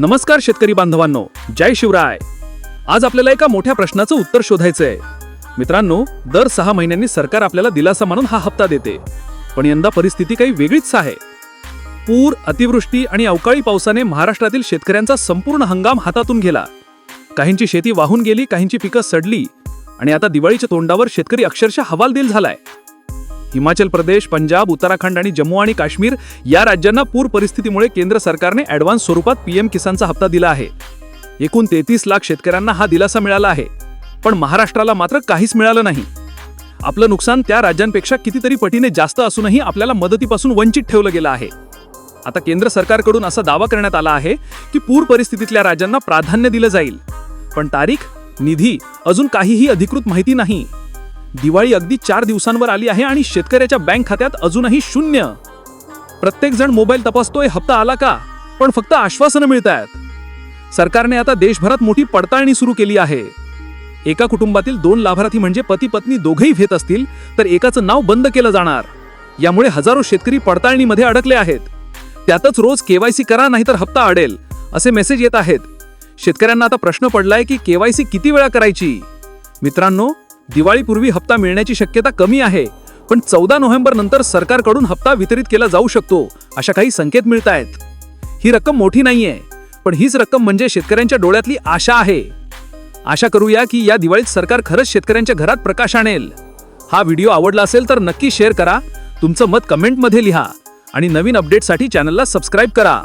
नमस्कार शेतकरी बांधवांनो जय शिवराय. आज आपल्याला एका मोठ्या प्रश्नाचं उत्तर शोधायचं आहे मित्रांनो दर सहा महिन्यांनी सरकार आपल्याला दिलासा म्हणून हा हप्ता देते. पण यंदा परिस्थिती काही वेगळीच आहे. पूर अतिवृष्टी आणि अवकाळी पावसाने महाराष्ट्रातील शेतकऱ्यांचा संपूर्ण हंगाम हातातून गेला. काहींची शेती वाहून गेली काहींची पिकं सडली. आणि आता दिवाळीच्या तोंडावर शेतकरी अक्षरशः हवालदिल झालाय. हिमाचल प्रदेश पंजाब उत्तराखंड आणि जम्मू आणि काश्मीर या राज्यांना पूर परिस्थितीमुळे केंद्र सरकारने ॲडव्हान्स स्वरूपात पीएम किसानचा हप्ता दिला आहे. एकूण तेहतीस लाख शेतकऱ्यांना हा दिलासा मिळाला आहे. पण महाराष्ट्राला मात्र काहीच मिळालं नाही. आपलं नुकसान त्या राज्यांपेक्षा कितीतरी पटीने जास्त असूनही आपल्याला मदतीपासून वंचित ठेवलं गेलं आहे. आता केंद्र सरकारकडून असा दावा करण्यात आला आहे की पूर परिस्थितीतल्या राज्यांना प्राधान्य दिलं जाईल. पण तारीख निधी अजून काहीही अधिकृत माहिती नाही. दिवाळी अगदी चार दिवसांवर आली आहे आणि शेतकऱ्याच्या बँक खात्यात अजूनही शून्य. प्रत्येक जण मोबाईल तपासतोय हप्ता आला का? पण फक्त आश्वासनं मिळत आहेत सरकारने आता देशभरात मोठी पडताळणी सुरू केली आहे. एका कुटुंबातील दोन लाभार्थी म्हणजे पती पत्नी दोघेही घेत असतील तर एकाचं नाव बंद केलं जाणार. यामुळे हजारो शेतकरी पडताळणीमध्ये अडकले आहेत. त्यातच रोज केवायसी करा नाहीतर हप्ता अडेल असे मेसेज येत आहेत. शेतकऱ्यांना आता प्रश्न पडलाय की केवायसी किती वेळा करायची? मित्रांनो दिवाळीपूर्वी हप्ता मिळण्याची शक्यता कमी आहे. पण चौदा नोव्हेंबर नंतर सरकारकडून हप्ता वितरित केला जाऊ शकतो अशा काही संकेत मिळत आहेत ही रक्कम मोठी नाहीये पण हीच रक्कम म्हणजे शेतकऱ्यांच्या डोळ्यातली आशा आहे. आशा करूया की या दिवाळीत सरकार खरंच शेतकऱ्यांच्या घरात प्रकाश आणेल. हा व्हिडिओ आवडला असेल तर नक्की शेअर करा तुमचं मत कमेंटमध्ये लिहा आणि नवीन अपडेटसाठी चॅनलला सबस्क्राईब करा.